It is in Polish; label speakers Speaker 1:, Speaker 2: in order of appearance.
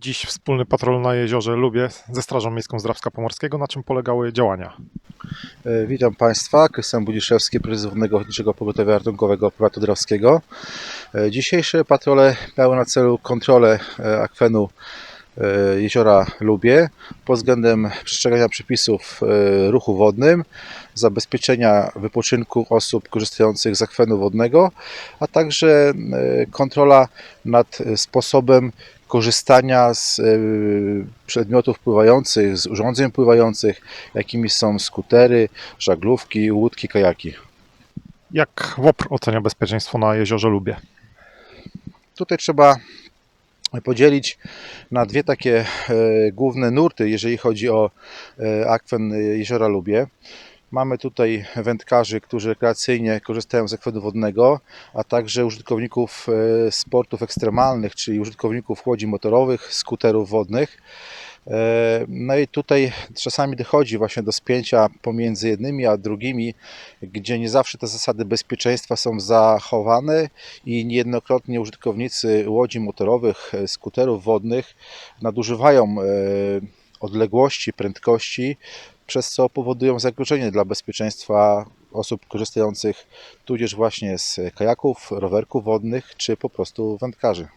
Speaker 1: Dziś wspólny patrol na jeziorze Lubie ze Strażą Miejską Zdrawska Pomorskiego. Na czym polegały działania?
Speaker 2: E, Witam Państwa, Krystian Budziszewski, prezes Głównego Ochotniczego Pogotowia Ratunkowego Powiatu Drawskiego. E, Dzisiejsze patrole miały na celu kontrolę e, akwenu jeziora Lubie pod względem przestrzegania przepisów e, ruchu wodnym, zabezpieczenia wypoczynku osób korzystających z akwenu wodnego, a także e, kontrola nad e, sposobem korzystania z e, przedmiotów pływających, z urządzeń pływających, jakimi są skutery, żaglówki, łódki, kajaki.
Speaker 1: Jak WOPR ocenia bezpieczeństwo na jeziorze Lubie?
Speaker 2: Tutaj trzeba podzielić na dwie takie e, główne nurty, jeżeli chodzi o e, akwen jeziora Lubie. Mamy tutaj wędkarzy, którzy rekreacyjnie korzystają z akwenu wodnego, a także użytkowników e, sportów ekstremalnych, czyli użytkowników łodzi motorowych, skuterów wodnych. No i tutaj czasami dochodzi właśnie do spięcia pomiędzy jednymi a drugimi, gdzie nie zawsze te zasady bezpieczeństwa są zachowane i niejednokrotnie użytkownicy łodzi motorowych, skuterów wodnych nadużywają e, odległości, prędkości, przez co powodują zagrożenie dla bezpieczeństwa osób korzystających tudzież właśnie z kajaków, rowerków wodnych czy po prostu wędkarzy.